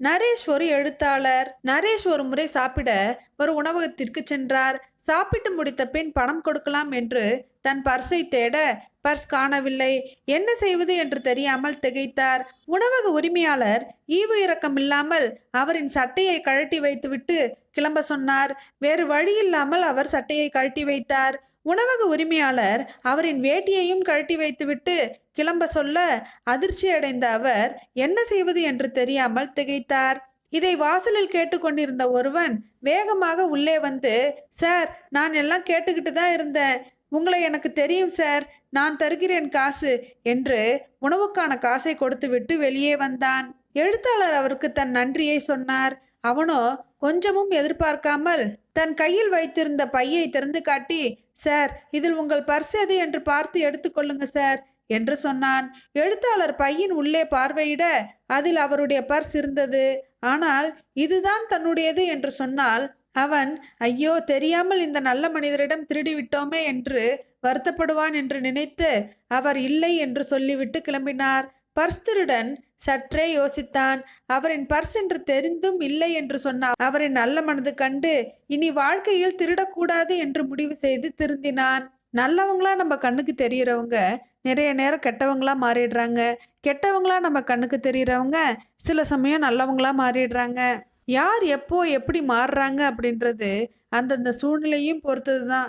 நரேஷ் ஒரு எழுத்தாளர். நரேஷ் ஒரு முறை சாப்பிட ஒரு உணவகத்திற்கு சென்றார். சாப்பிட்டு முடித்த பின் பணம் கொடுக்கலாம் என்று தன் பர்ஸை தேட பர்ஸ் காணவில்லை. என்ன செய்வது என்று தெரியாமல் திகைத்தார். உணவக உரிமையாளர் ஈவு இரக்கம் இல்லாமல் அவரின் சட்டையை கழட்டி வைத்துவிட்டு கிளம்ப சொன்னார். வேறு வழி இல்லாமல் அவர் சட்டையை கழட்டி வைத்தார். உணவக உரிமையாளர் அவரின் வேட்டியையும் கழட்டி வைத்துவிட்டு கிளம்ப சொல்ல அதிர்ச்சி அடைந்த அவர் என்ன செய்வது என்று தெரியாமல் திகைத்தார். இதை வாசலில் கேட்டுக்கொண்டிருந்த ஒருவன் வேகமாக உள்ளே வந்து சார் நான் எல்லாம் கேட்டுக்கிட்டு தான் இருந்தேன். உங்களை எனக்கு தெரியும் சார். நான் தருகிறேன் காசு என்று உணவுக்கான காசை கொடுத்துவிட்டு வெளியே வந்தான். எழுத்தாளர் அவருக்கு தன் நன்றியை சொன்னார். அவனோ கொஞ்சமும் எதிர்பார்க்காமல் தன் கையில் வைத்திருந்த பையை திறந்து காட்டி சார் இதில் உங்கள் பர்ஸ் எது என்று பார்த்து எடுத்துக்கொள்ளுங்க சார் என்று சொன்னான். எழுத்தாளர் பையின் உள்ளே பார்வையிட அதில் அவருடைய பர்ஸ் இருந்தது. ஆனால் இதுதான் தன்னுடையது என்று சொன்னால் அவன் ஐயோ தெரியாமல் இந்த நல்ல மனிதரிடம் திருடிவிட்டோமே என்று வருத்தப்படுவான் என்று நினைத்து அவர் இல்லை என்று சொல்லிவிட்டு கிளம்பினார். பர்ஸ் திருடன் சற்றே யோசித்தான். அவரின் பர்ஸ் என்று தெரிந்தும் இல்லை என்று சொன்ன அவரின் நல்ல மனது கண்டு இனி வாழ்க்கையில் திருடக்கூடாது என்று முடிவு செய்து திருந்தினான். நல்லவங்களா நம்ம கண்ணுக்கு தெரியறவங்க நிறைய நேரம் கெட்டவங்களா மாறிடுறாங்க. கெட்டவங்களா நம்ம கண்ணுக்கு தெரியறவங்க சில சமயம் நல்லவங்களா மாறிடுறாங்க. யார் எப்போ எப்படி மாறுறாங்க அப்படின்றது அந்தந்த சூழ்நிலையும் பொறுத்தது தான்.